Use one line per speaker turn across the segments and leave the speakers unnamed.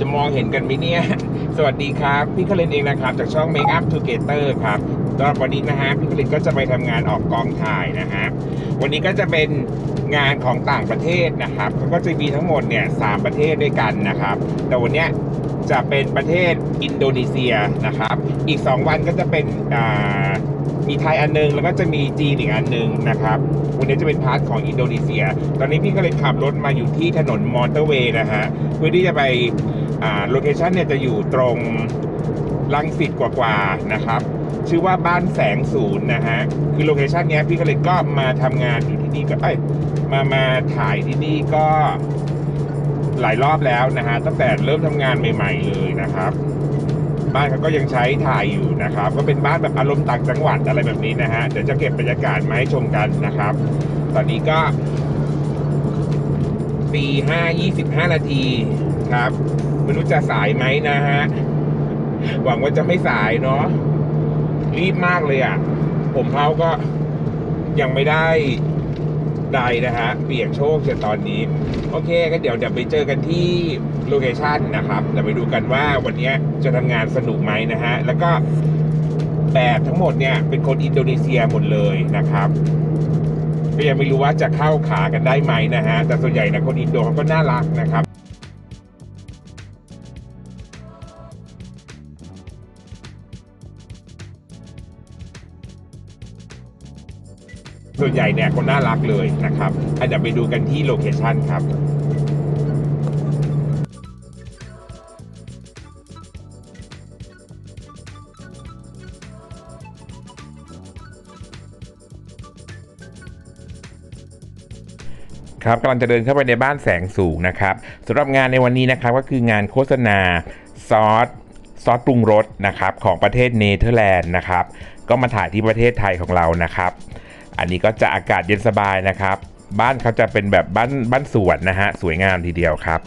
จะมองเห็นกันไหมเนี่ย สวัสดีครับ พี่คลินเองนะครับ จากช่อง Make Up Together ครับสำหรับวันนี้นะฮะพี่คลินก็จะไปทำงานออกกองถ่ายนะฮะวันนี้ก็จะเป็นงานของต่างประเทศนะครับเขาก็จะมีทั้งหมดเนี่ยสามประเทศด้วยกันนะครับ แต่วันเนี้ยจะเป็นประเทศอินโดนีเซียนะครับ อีก 2 วันก็จะเป็นอ่ามีไทยอันหนึง แล้วก็จะมีจีนอีกอันหนึงนะครับ วันนี้จะเป็นพาร์ทของอินโดนีเซีย ตอนนี้พี่ก็เลยขับรถมาอยู่ที่ถนนมอเตอร์เวย์นะฮะ เพื่อที่จะไป โลเคชันเนี่ยจะอยู่ตรงลังสิตกว่าๆนะครับ ชื่อว่าบ้านแสงศูนย์นะฮะ คือโลเคชันเนี้ยพี่ก็เลยก็มาทำงานอยู่ที่นี่ก็เอ้ยมามาถ่ายที่นี่ก็หลายรอบแล้วนะฮะตั้งแต่เริ่มทำงานใหม่ๆเลยนะครับ บ้านเขาก็ยังใช้ถ่ายอยู่นะครับ ก็เป็นบ้านแบบอารมณ์ต่างจังหวัดอะไรแบบนี้นะฮะเดี๋ยวจะเก็บบรรยากาศมาให้ชมกันนะครับ ตอนนี้ก็ตีห้ายี่สิบห้านาทีครับ ไม่รู้จะสายไหมนะฮะ หวังว่าจะไม่สายเนาะรีบมากเลยอะ ผมเผาก็ยังไม่ได้ใดนะฮะ เปียกโชคจนตอนนี้ โอเคก็เดี๋ยวเดี๋ยวไปเจอกันที่โลเคชันนะครับเดี๋ยวไปดูกันว่าวันนี้จะทำงานสนุกไหมนะฮะ แล้วก็แบบทั้งหมดเนี่ยเป็นคนอินโดนีเซียหมดเลยนะครับก็ยังไม่รู้ว่าจะเข้าขากันได้ไหมนะฮะ แต่ส่วนใหญ่นะคนอินโดเขาก็น่ารักนะครับ ส่วนใหญ่เนี่ยคนน่ารักเลยนะครับอะเดี๋ยวไปดูกันที่โลเคชันครับครับกำลังจะเดินเข้าไปในบ้านแสงสูงนะครับสำหรับงานในวันนี้นะครับก็คืองานโฆษณาซอสซอสปรุงรสนะครับของประเทศเนเธอร์แลนด์นะครับ ก็มาถ่ายที่ประเทศไทยของเรานะครับ อันนี้ก็จะอากาศเย็นสบายนะครับ บ้านเขาจะเป็นแบบบ้านบ้านสวนนะฮะ สวยงามทีเดียวครับ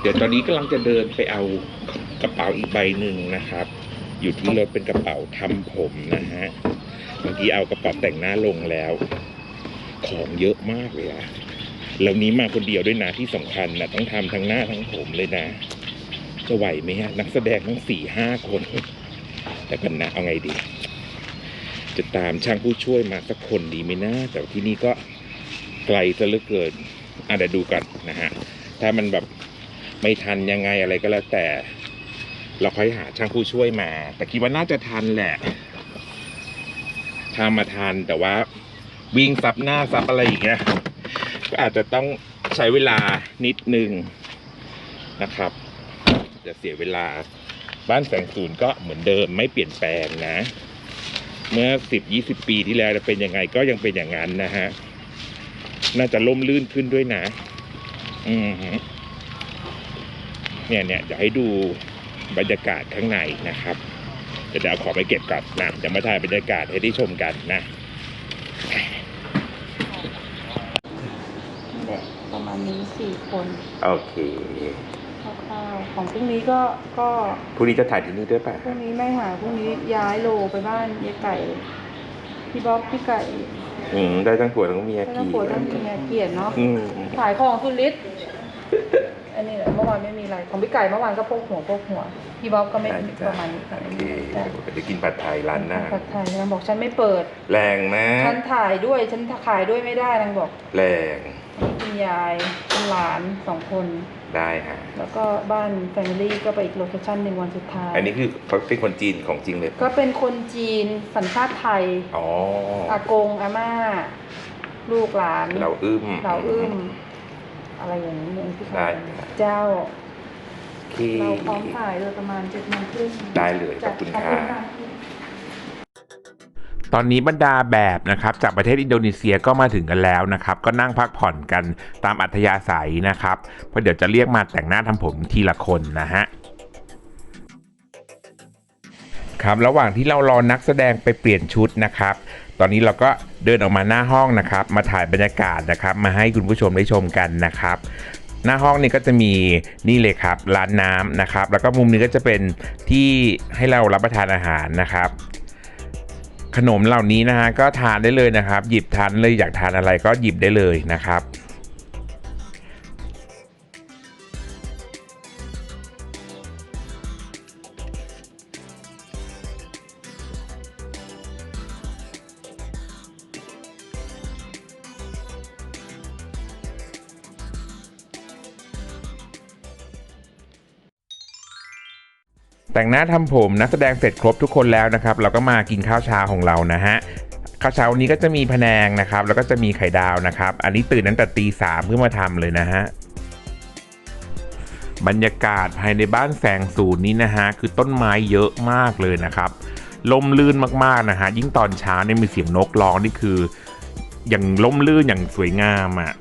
เดี๋ยวตอนนี้กำลังจะเดินไปเอากระเป๋าอีกใบหนึ่งนะครับ อยู่ที่รถเป็นกระเป๋าทำผมนะฮะเมื่อกี้เอากระเป๋าแต่งหน้าลงแล้ว ของเยอะมากเลยอะ แล้วนี้มาคนเดียวด้วยนะที่สำคัญนะต้องทำทั้งหน้าทั้งผมเลยนะ จะไหวไหมฮะนักแสดงทั้งสี่ห้าคนแต่กันนะเอาไงดี จะตามช่างผู้ช่วยมาสักคนดีไหมนะแต่ที่นี่ก็ไกลซะเหลือเกินอะเดี๋ยวดูกันนะฮะถ้ามันแบบไม่ทันยังไงอะไรก็แล้วแต่ เราค่อยหาช่างผู้ช่วยมา แต่คิดว่าน่าจะทันแหละถ้ามาทันแต่ว่าวิ่งซับหน้าซับอะไรอย่างเงี้ย อาจจะต้องใช้เวลานิดนึงนะครับ จะเสียเวลาบ้านแสงศูนย์ก็เหมือนเดิมไม่เปลี่ยนแปลงนะ เมื่อสิบยี่สิบปีที่แล้วจะเป็นยังไงก็ยังเป็นอย่างนั้นนะฮะน่าจะล่มลื่นขึ้นด้วยนะ อืมเนี่ยเนี่ยเดี๋ยวให้ดูบรรยากาศข้างในนะครับเดี๋ยวเอาของไปเก็บก่อนนะเดี๋ยวมาถ่ายบรรยากาศให้ได้ชมกันนะ
ด็กประมาณนี้สี่คน
โอเค
คร่าวๆของพรุ่งนี้ก็ก็
พรุ่งนี้จะถ่ายที่นี่ด้วยป่ะ
พรุ่งนี้ไม่หาพรุ่งนี้ย้ายโลไปบ้านยายไก่พี่บ๊อบพี่ไก่
อืมได้ทั้งผัวทั้งเมีย
ไม่ต้อง
กี่
ปวดต้องเมียเกลียดเนาะ
อืม
ขายของสุดฤทธิ์อันนี้แหละเมื่อวานไม่มีอะไรของพี่ไก่เมื่อวานก็พกหัวพกหัวพี่บ๊อบก็ไม่
ได้
ป
จ้ะ
ระมาณนี้
โอเค
จ้ะ
เดี๋ยวกินผัดไทยร้านหน้า
ผัดไทยนางบอกฉันไม่เปิด
แรงนะ
ฉันถ่ายด้วยฉันขายด้วยไม่ได้นางบอก
แรง
คุณยายคุณหลานสองคน
ได้ฮะ
แล้วก็บ้านแฟมิลี่ก็ไปอีกโลเคชั่นหนึ่งวันสุดท้าย
อันนี้คือเขาเป็นคนจีนของจริงเลย
ก็เป็นคนจีนสัญชาติไทย
อ๋อ
อากงอาม่า ลูกหลาน
เราอึ้ม
เราอึ้ม อะไรอย่างนี้เองที่เขา
ได้
เจ้า
โอเค
เราพร้อมถ่ายโดยประมาณเจ็ดโมงครึ่ง
ได้เลยขอบคุณ
จ้ะ
ค่ะ
ขอบณ
ตอนนี้บรรดาแบบนะครับจากประเทศอินโดนีเซียก็มาถึงกันแล้วนะครับ ก็นั่งพักผ่อนกันตามอัธยาศัยนะครับเพราะเดี๋ยวจะเรียกมาแต่งหน้าทำผมทีละคนนะฮะครับระหว่างที่เรารอนักแสดงไปเปลี่ยนชุดนะครับ ตอนนี้เราก็เดินออกมาหน้าห้องนะครับ มาถ่ายบรรยากาศนะครับ มาให้คุณผู้ชมได้ชมกันนะครับ หน้าห้องนี่ก็จะมีนี่เลยครับร้านน้ำนะครับ แล้วก็มุมนี้ก็จะเป็นที่ให้เรารับประทานอาหารนะครับ ขนมเหล่านี้นะฮะก็ทานได้เลยนะครับ หยิบทานเลยอยากทานอะไรก็หยิบได้เลยนะครับ แต่งหน้าทำผมนักแสดงเสร็จครบทุกคนแล้วนะครับ เราก็มากินข้าวเช้าของเรานะฮะข้าวเช้าวันนี้ก็จะมีพะแนงนะครับ แล้วก็จะมีไข่ดาวนะครับ อันนี้ตื่นตั้งแต่ตีสามเพื่อมาทำเลยนะฮะบรรยากาศภายในบ้านแสงสูนนี้นะฮะคือต้นไม้เยอะมากเลยนะครับลมลื่นมากๆนะฮะยิ่งตอนเช้าเนี่ยมีเสียงนกร้องนี่คือ อย่างล่มลื่นอย่างสวยงามอะ่ะ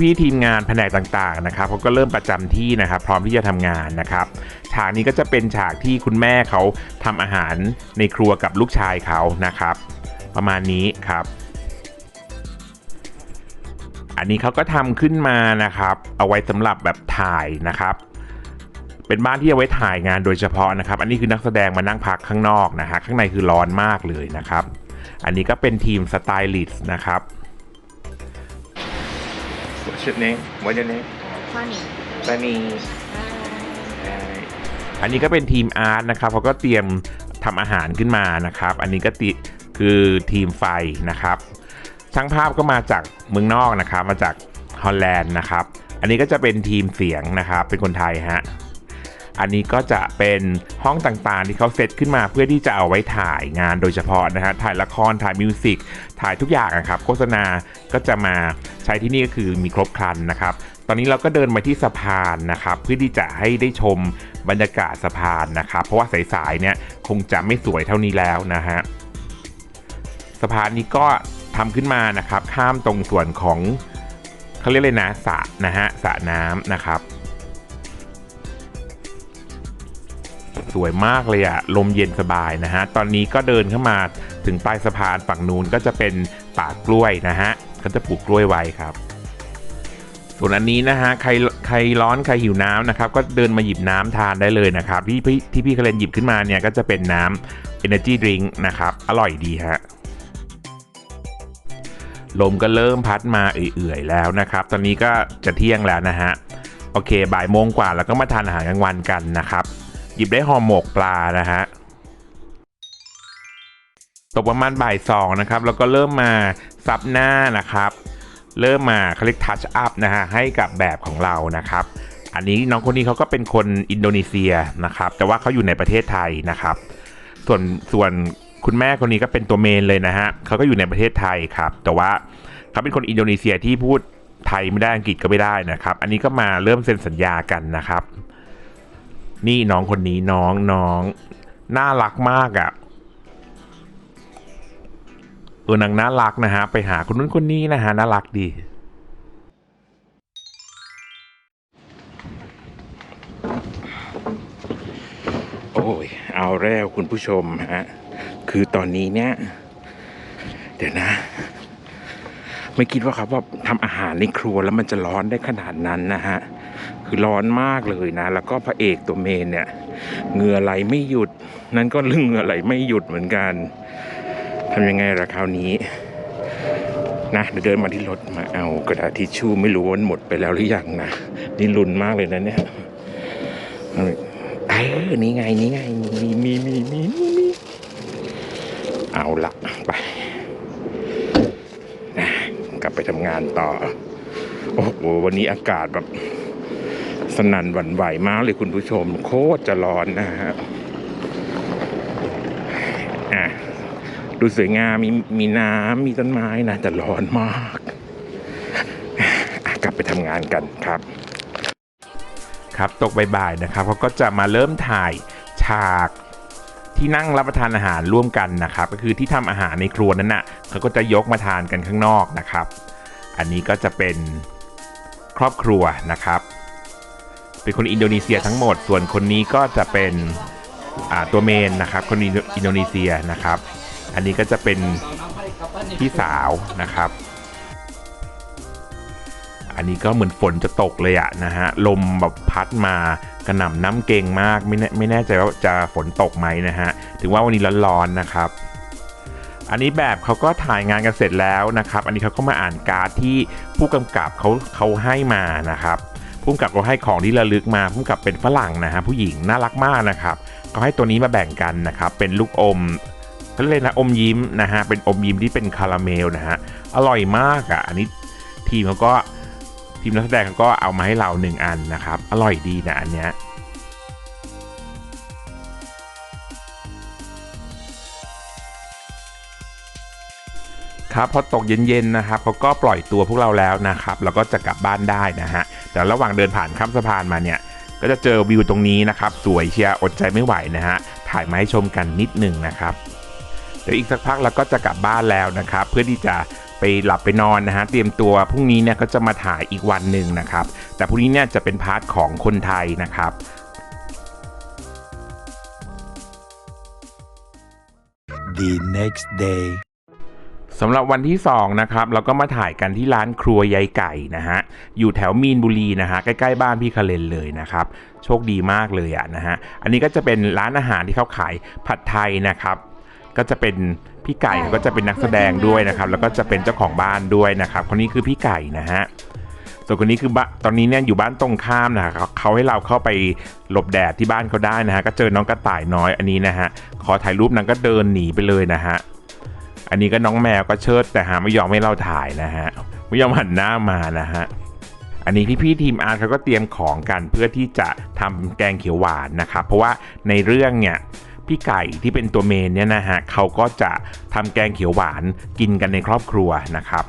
พี่ๆทีมงานแผนกต่างๆนะครับเขาก็เริ่มประจำที่นะครับ พร้อมที่จะทำงานนะครับฉากนี้ก็จะเป็นฉากที่คุณแม่เขาทำอาหารในครัวกับลูกชายเขานะครับ ประมาณนี้ครับ อันนี้เขาก็ทำขึ้นมานะครับ เอาไว้สำหรับแบบถ่ายนะครับ เป็นบ้านที่เอาไว้ถ่ายงานโดยเฉพาะนะครับ อันนี้คือนักแสดงมานั่งพักข้างนอกนะฮะข้างในคือร้อนมากเลยนะครับ อันนี้ก็เป็นทีมสไตลิสต์นะครับ your name? What's your name?
Funny
Sunny อันนี้ก็เป็นทีมอาร์ตนะครับเขาก็เตรียมทำอาหารขึ้นมานะครับ อันนี้ก็ติคือทีมไฟนะครับช่างภาพก็มาจากเมืองนอกนะครับ มาจากฮอลแลนด์นะครับ อันนี้ก็จะเป็นทีมเสียงนะครับ เป็นคนไทยฮะ อันนี้ก็จะเป็นห้องต่างๆ ที่เขาเซตขึ้นมาเพื่อที่จะเอาไว้ถ่ายงานโดยเฉพาะนะฮะถ่ายละครถ่ายมิวสิกถ่ายทุกอย่างนะครับ โฆษณาก็จะมาใช้ที่นี่ก็คือมีครบครันนะครับ ตอนนี้เราก็เดินมาที่สะพานนะครับ เพื่อที่จะให้ได้ชมบรรยากาศสะพานนะครับ เพราะว่าสายๆเนี่ยคงจะไม่สวยเท่านี้แล้วนะฮะสะพานนี้ก็ทำขึ้นมานะครับ ข้ามตรงส่วนของเขาเรียกเลยนะสระนะฮะสระน้ำนะครับ สวยมากเลยอะลมเย็นสบายนะฮะ ตอนนี้ก็เดินเข้ามาถึงปลายสะพานฝั่งนู้นก็จะเป็นป่ากล้วยนะฮะเขาจะปลูกกล้วยไว้ครับ ส่วนอันนี้นะฮะใครใครร้อนใครหิวน้ำนะครับ ก็เดินมาหยิบน้ำทานได้เลยนะครับ ที่พี่ที่พี่เคเลนหยิบขึ้นมาเนี่ยก็จะเป็นน้ำ Energy Drink นะครับ อร่อยดีฮะลมก็เริ่มพัดมาเอื่อยๆแล้วนะครับ ตอนนี้ก็จะเที่ยงแล้วนะฮะ โอเค บ่ายโมงกว่าแล้วก็มาทานอาหารกลางวันกันนะครับ หยิบได้ห่อหมกปลานะฮะตกประมาณบ่ายสองนะครับ แล้วก็เริ่มมาซับหน้านะครับ เริ่มมาเขาเรียกทัชอัพนะฮะให้กับแบบของเรานะครับ อันนี้น้องคนนี้เขาก็เป็นคนอินโดนีเซียนะครับ แต่ว่าเขาอยู่ในประเทศไทยนะครับ ส่วนส่วนคุณแม่คนนี้ก็เป็นตัวเมนเลยนะฮะเขาก็อยู่ในประเทศไทยครับ แต่ว่าเขาเป็นคนอินโดนีเซียที่พูดไทยไม่ได้อังกฤษก็ไม่ได้นะครับ อันนี้ก็มาเริ่มเซ็นสัญญากันนะครับ นี่น้องคนนี้น้องน้อง น่ารักมากอะ่ะเออนางน่ารักนะฮะ ไปหาคนนู้นคนนี้นะฮะ น่ารักดี โอ้ย เอาแล้วคุณผู้ชมฮะ คือตอนนี้เนี่ย เดี๋ยวนะ ไม่คิดว่าครับว่าทำอาหารในครัวแล้วมันจะร้อนได้ขนาดนั้นนะฮะ คือร้อนมากเลยนะ แล้วก็พระเอกตัวเมนเนี่ยเหงื่อไหลไม่หยุด นั่นก็เรื่องเหงื่อไหลไม่หยุดเหมือนกันทำยังไงล่ะคราวนี้นะเดี๋ยวเดินมาที่รถมาเอากระดาษทิชชู่ไม่รู้ว่ามันหมดไปแล้วหรือยังนะนี่ลุนมากเลยนะเนี่ยเอาเออนี่ไงนี่ไงมีมีมีมีมีมีเอาละไปนะกลับไปทำงานต่อ โอ้โหวันนี้อากาศแบบ สนั่นหวั่นไหวมากเลยคุณผู้ชม โคตรจะร้อนนะฮะอะดูสวยงามมีมีน้ำมีต้นไม้นะแต่ร้อนมากอะกลับไปทำงานกันครับ ครับตกบ่ายๆนะครับเขาก็จะมาเริ่มถ่ายฉากที่นั่งรับประทานอาหารร่วมกันนะครับ ก็คือที่ทำอาหารในครัวนั้นน่ะเขาก็จะยกมาทานกันข้างนอกนะครับ อันนี้ก็จะเป็นครอบครัวนะครับ เป็นคนอินโดนีเซียทั้งหมด ส่วนคนนี้ก็จะเป็นตัวเมนนะครับ คนอินโดนีเซียนะครับ อันนี้ก็จะเป็นพี่สาวนะครับ อันนี้ก็เหมือนฝนจะตกเลยอะนะฮะ ลมแบบพัดมากระหน่ำน้ำเก่งมากไม่แน่ไม่แน่ใจว่าจะฝนตกไหมนะฮะ ถึงว่าวันนี้ร้อนๆนะครับอันนี้แบบเขาก็ถ่ายงานกันเสร็จแล้วนะครับ อันนี้เขาก็มาอ่านการ์ดที่ผู้กำกับเขาเขาให้มานะครับ พุ่มกับเขาให้ของที่ระลึกมาพุ่มกับเป็นฝรั่งนะฮะผู้หญิงน่ารักมากนะครับเขาให้ตัวนี้มาแบ่งกันนะครับเป็นลูกอมเขาเรียกนะอมยิ้มนะฮะเป็นอมยิ้มที่เป็นคาราเมลนะฮะอร่อยมากอะอันนี้ทีมเขาก็ทีมนักแสดงเขาก็เอามาให้เราหนึ่งอันนะครับอร่อยดีนะอันเนี้ย ครับพอตกเย็นๆนะครับเขาก็ปล่อยตัวพวกเราแล้วนะครับแล้วก็จะกลับบ้านได้นะฮะแต่ระหว่างเดินผ่านข้ามสะพานมาเนี่ยก็จะเจอวิวตรงนี้นะครับสวยเชียร์อดใจไม่ไหวนะฮะถ่ายมาให้ชมกันนิดหนึ่งนะครับเดี๋ยวอีกสักพักเราก็จะกลับบ้านแล้วนะครับเพื่อที่จะไปหลับไปนอนนะฮะเตรียมตัวพรุ่งนี้เนี่ยก็จะมาถ่ายอีกวันหนึ่งนะครับแต่พรุ่งนี้เนี่ยจะเป็นพาร์ทของคนไทยนะครับ
the next day.
สำหรับวันที่ 2 นะครับ เราก็มาถ่ายกันที่ร้านครัวยายไก่นะฮะ อยู่แถวมีนบุรีนะฮะ ใกล้ๆบ้านพี่คาเลนเลยนะครับ โชคดีมากเลยอะนะฮะ อันนี้ก็จะเป็นร้านอาหารที่เขาขายผัดไทยนะครับ ก็จะเป็นพี่ไก่ก็จะเป็นนักแสดงด้วยนะครับ แล้วก็จะเป็นเจ้าของบ้านด้วยนะครับ คนนี้คือพี่ไก่นะฮะส่วนคนนี้คือบ้านตอนนี้เนี่ยอยู่บ้านตรงข้ามนะครับเขาให้เราเข้าไปหลบแดดที่บ้านเขาได้นะฮะ ก็เจอน้องกระต่ายน้อยอันนี้นะฮะ ขอถ่ายรูปนางก็เดินหนีไปเลยนะฮะ อันนี้ก็น้องแมวก็เชิดแต่หาไม่ยอมให้เราถ่ายนะฮะไม่ยอมหันหน้ามานะฮะอันนี้พี่ๆทีมอาร์ตเขาก็เตรียมของกันเพื่อที่จะทำแกงเขียวหวานนะครับเพราะว่าในเรื่องเนี่ยพี่ไก่ที่เป็นตัวเมนเนี่ยนะฮะเขาก็จะทำแกงเขียวหวานกินกันในครอบครัวนะครับ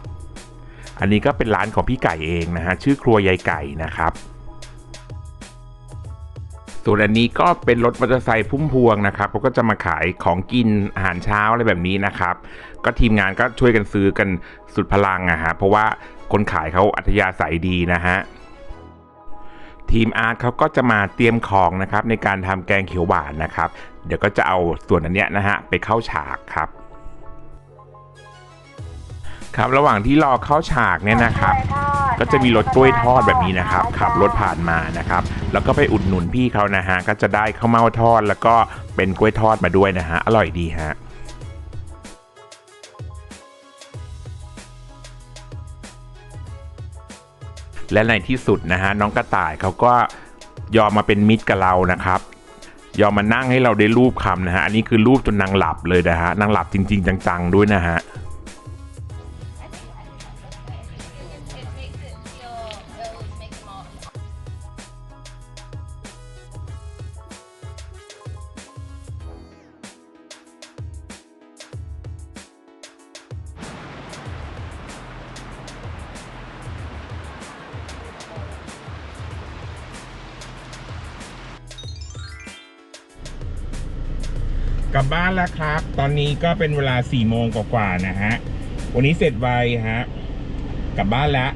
อันนี้ก็เป็นร้านของพี่ไก่เองนะฮะชื่อครัวยายไก่นะครับส่วนอันนี้ก็เป็นรถมอเตอร์ไซค์พุ่มพวงนะครับเขาก็จะมาขายของกินอาหารเช้าอะไรแบบนี้นะครับ ก็ทีมงานก็ช่วยกันซื้อกันสุดพลังอะฮะเพราะว่าคนขายเขาอัธยาศัยดีนะฮะทีมอาร์ตเขาก็จะมาเตรียมของนะครับในการทำแกงเขียวหวานนะครับ เดี๋ยวก็จะเอาส่วนอันเนี้ยนะฮะไปเข้าฉากครับครับระหว่างที่รอเข้าฉากเนี่ยนะครับ ก็จะมีรถกล้วยทอดแบบนี้นะครับ ขับรถผ่านมานะครับ แล้วก็ไปอุดหนุนพี่เขานะฮะก็จะได้ข้าวเม่าทอด แล้วก็เป็นกล้วยทอดมาด้วยนะฮะอร่อยดีฮะ และในที่สุดนะฮะน้องกระต่ายเขาก็ยอมมาเป็นมิตรกับเรานะครับ ยอมมานั่งให้เราได้รูปคำนะฮะอันนี้คือรูปจนนางหลับเลยนะฮะนางหลับจริง ๆ จังๆด้วยนะฮะ กลับบ้านแล้วครับ ตอนนี้ก็เป็นเวลา4ี่โมงกว่าๆนะฮะ วันนี้เสร็จไวฮะ กลับบ้านแล้ว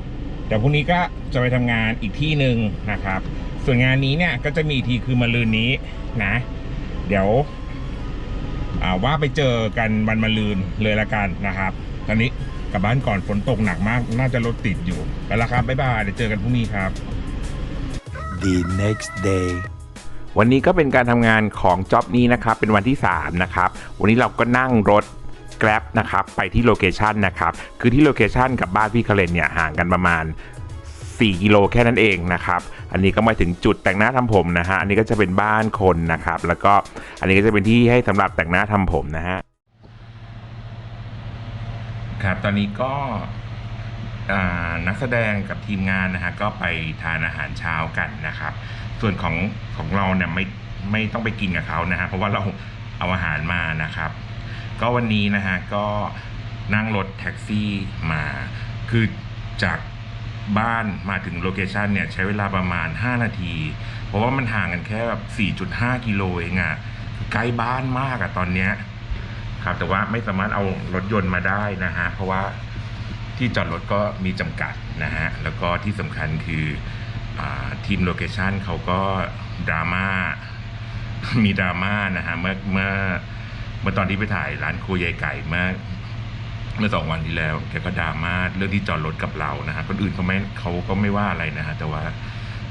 แต่พรุ่งนี้ก็จะไปทำงานอีกที่หนึ่งนะครับ ส่วนงานนี้เนี่ยก็จะมีทีคือมะรืนนี้นะ เดี๋ยวว่าไปเจอกันวันมะรืนเลยละกันนะครับ ตอนนี้กลับบ้านก่อนฝนตกหนักมาก น่าจะรถติดอยู่ไปแล้วครับบ๊ายบายเดี๋ยวเจอกันพรุ่งนี้ครับ
The next day.
วันนี้ก็เป็นการทำงานของจ็อบนี้นะครับ เป็นวันที่ 3 นะครับ วันนี้เราก็นั่งรถ Grab นะครับ ไปที่โลเคชันนะครับ คือที่โลเคชันกับบ้านพี่คาเลนเนี่ยห่างกันประมาณ 4 กิโลแค่นั้นเองนะครับ อันนี้ก็มาถึงจุดแต่งหน้าทำผมนะฮะ อันนี้ก็จะเป็นบ้านคนนะครับ แล้วก็อันนี้ก็จะเป็นที่ให้สำหรับแต่งหน้าทำผมนะฮะ ครับ ตอนนี้ก็ นักแสดงกับทีมงานนะฮะก็ไปทานอาหารเช้ากันนะครับ ส่วนของของเราเนี่ยไม่ไม่ต้องไปกินกับเขานะฮะเพราะว่าเราเอาอาหารมานะครับ ก็วันนี้นะฮะก็นั่งรถแท็กซี่มา คือจากบ้านมาถึงโลเคชันเนี่ยใช้เวลาประมาณ 5 นาที เพราะว่ามันห่างกันแค่แบบ4.5 กิโลเองอะ่ะใกล้บ้านมากอะตอนเนี้ยครับแต่ว่าไม่สามารถเอารถยนต์มาได้นะฮะเพราะว่า ที่จอดรถก็มีจำกัดนะฮะ แล้วก็ที่สำคัญคืออทีมโลเคชันเขาก็ดราม่ามีดราม่านะฮะเมื่อเมื่อเมื่อตอนที่ไปถ่ายร้านครัวยายไก่เมื่อเมื่อสองวันที่แล้วแกก็ดราม่าเรื่องที่จอดรถกับเรานะฮะคนอื่นเขาไม่เขาก็ไม่ว่าอะไรนะฮะแต่ว่า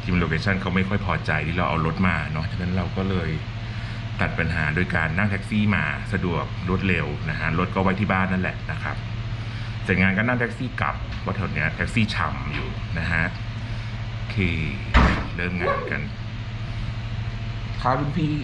ทีมโลเคชันเขาไม่ค่อยพอใจที่เราเอารถมาเนาะฉะนั้นเราก็เลยตัดปัญหาโดยการนั่งแท็กซี่มาสะดวกรวดเร็วนะฮะรถก็ไว้ที่บ้านนั่นแหละนะครับ ร็จงานก็นั่งแท็กซี่กลับเพราแถวเนี้ยแท็กซี่ฉ่ำอยู่นะฮะโอเริ่มงานกันครับคุณพี่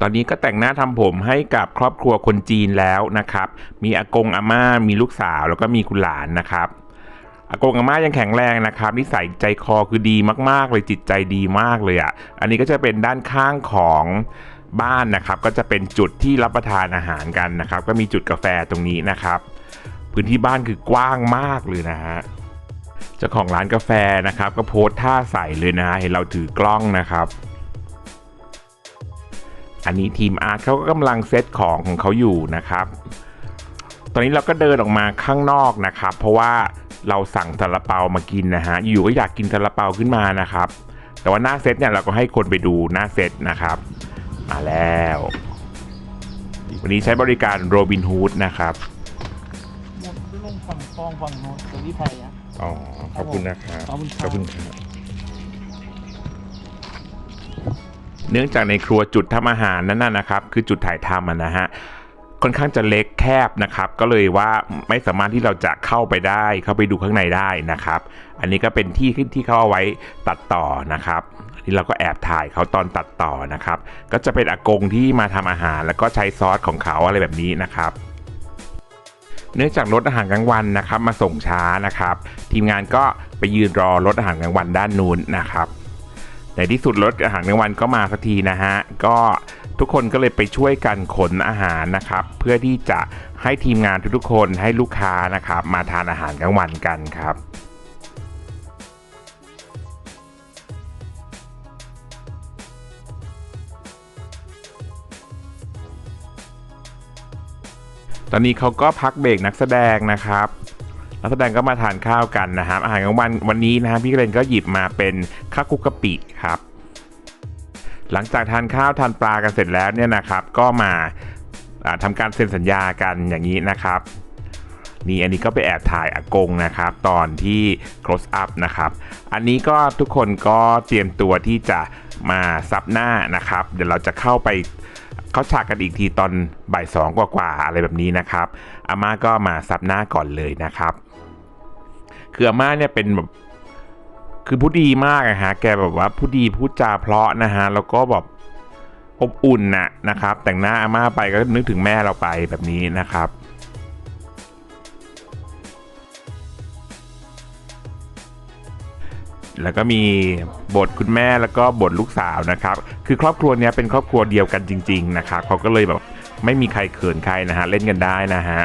ตอนนี้ก็แต่งหน้าทำผมให้กับครอบครัวคนจีนแล้วนะครับ มีอากงอาม่า มีลูกสาวแล้วก็มีคุณหลานนะครับอากงอาม่ายังแข็งแรงนะครับนิสัยใจคอคือดีมากๆเลยจิตใจดีมากเลยอะ่ะ อันนี้ก็จะเป็นด้านข้างของ บ้านนะครับก็จะเป็นจุดที่รับประทานอาหารกันนะครับ ก็มีจุดกาแฟตรงนี้นะครับ พื้นที่บ้านคือกว้างมากเลยนะฮะเจ้าของร้านกาแฟนะครับ ก็โพสท่าใส่เลยนะเห็นเราถือกล้องนะครับ อันนี้ทีมอาร์ตเขาก็กำลังเซตของของเขาอยู่นะครับ ตอนนี้เราก็เดินออกมาข้างนอกนะครับ เพราะว่าเราสั่งซาลาเปามากินนะฮะอยู่ก็อยากกินซาลาเปาขึ้นมานะครับ แต่ว่าหน้าเซตเนี่ยเราก็ให้คนไปดูหน้าเซตนะครับ มาแล้ววันนี้ใช้บริการโรบินฮูดนะครับ
หมดที่ลงฝั่งคลองฝั่งโน้นตรงที่ไทยอะ
อ๋อขอบคุณนะครับ
ขอบคุณครับ
ขอบคุณครับเนื่องจากในครัวจุดทำอาหารนั้นนะนะครับ คือจุดถ่ายทำอะนะฮะค่อนข้างจะเล็กแคบนะครับ ก็เลยว่าไม่สามารถที่เราจะเข้าไปได้ เข้าไปดูข้างในได้นะครับ อันนี้ก็เป็นที่ที่เขาเอาไว้ตัดต่อนะครับ อันนี้เราก็แอบถ่ายเขาตอนตัดต่อนะครับ ก็จะเป็นอากงที่มาทำอาหาร แล้วก็ใช้ซอสของเขาอะไรแบบนี้นะครับเนื่องจากรถอาหารกลางวันนะครับมาส่งช้านะครับ ทีมงานก็ไปยืนรอรถอาหารกลางวันด้านนู้นนะครับในที่สุดรถอาหารกลางวันก็มาสักทีนะฮะก็ทุกคนก็เลยไปช่วยกันขนอาหารนะครับ เพื่อที่จะให้ทีมงานทุกๆคนให้ลูกค้านะครับ มาทานอาหารกลางวันกันครับ ตอนนี้เขาก็พักเบรกนักแสดงนะครับนักแสดงก็มาทานข้าวกันนะครับ อาหารกลางวันวันนี้นะฮะพี่เกรนก็หยิบมาเป็นข้าวคุกกะปิครับ หลังจากทานข้าวทานปลากันเสร็จแล้วเนี่ยนะครับ ก็มาอ่าทำการเซ็นสัญญากันอย่างนี้นะครับนี่อันนี้ก็ไปแอบถ่ายอากงนะครับ ตอนที่ close up นะครับ อันนี้ก็ทุกคนก็เตรียมตัวที่จะมาซับหน้านะครับ เดี๋ยวเราจะเข้าไป เขาฉากกันอีกทีตอนบ่ายสองกว่าๆอะไรแบบนี้นะครับอาม่าก็มาซับหน้าก่อนเลยนะครับคืออาม่าเนี่ยเป็นแบบคือผู้ดีมากนะฮะแกแบบว่าผู้ดีพูดจาเพราะนะฮะแล้วก็แบบอบอุ่นนะนะครับ แต่งหน้าอาม่าไปก็นึกถึงแม่เราไปแบบนี้นะครับ แล้วก็มีบทคุณแม่แล้วก็บทลูกสาวนะครับ คือครอบครัวนี้เป็นครอบครัวเดียวกันจริง ๆ นะครับเขาก็เลยแบบไม่มีใครเขินใครนะฮะเล่นกันได้นะฮะ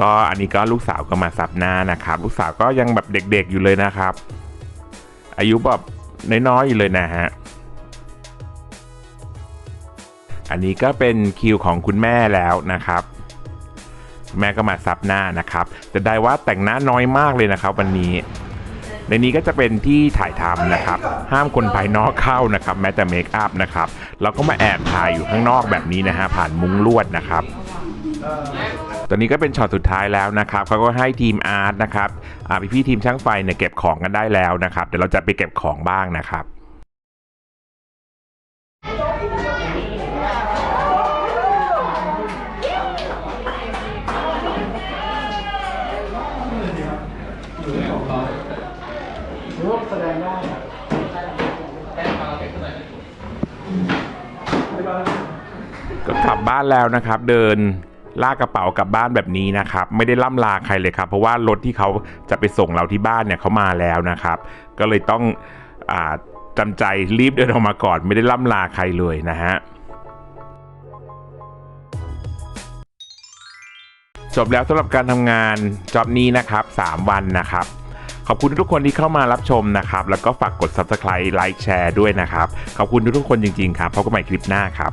ก็อันนี้ก็ลูกสาวก็มาซับหน้านะครับ ลูกสาวก็ยังแบบเด็กๆอยู่เลยนะครับ อายุแบบน้อยๆอยู่เลยนะฮะอันนี้ก็เป็นคิวของคุณแม่แล้วนะครับแม่ก็มาซับหน้านะครับ แต่ได้ว่าแต่งหน้าน้อยมากเลยนะครับ วันนี้ ในนี้ก็จะเป็นที่ถ่ายทำนะครับ ห้ามคนภายนอกเข้านะครับ แม้แต่เมคอัพนะครับเราก็มาแอบถ่ายอยู่ข้างนอกแบบนี้นะฮะผ่านมุ้งลวดนะครับตอนนี้ก็เป็นช็อตสุดท้ายแล้วนะครับเขาก็ให้ทีมอาร์ตนะครับอ่พี่ทีมช่างไฟเนี่ยเก็บของกันได้แล้วนะครับเดี๋ยวเราจะไปเก็บของบ้างนะครับ
รูปแสดงได้
ก็กลับบ้านแล้วนะครับ เดินลากกระเป๋ากลับบ้านแบบนี้นะครับ ไม่ได้ล่ำลาใครเลยครับ เพราะว่ารถที่เขาจะไปส่งเราที่บ้านเนี่ยเขามาแล้วนะครับ ก็เลยต้องอจำใจรีบเดินออกมาก่อน ไม่ได้ล่ำลาใครเลยนะฮะจบแล้วสำหรับการทำงานจ็อบนี้นะครับ 3 วันนะครับ ขอบคุณทุกคนที่เข้ามารับชมนะครับ แล้วก็ฝากกด subscribe ไลค์แชร์ด้วยนะครับ ขอบคุณทุกๆคนจริงๆครับพบกันใหม่คลิปหน้าครับ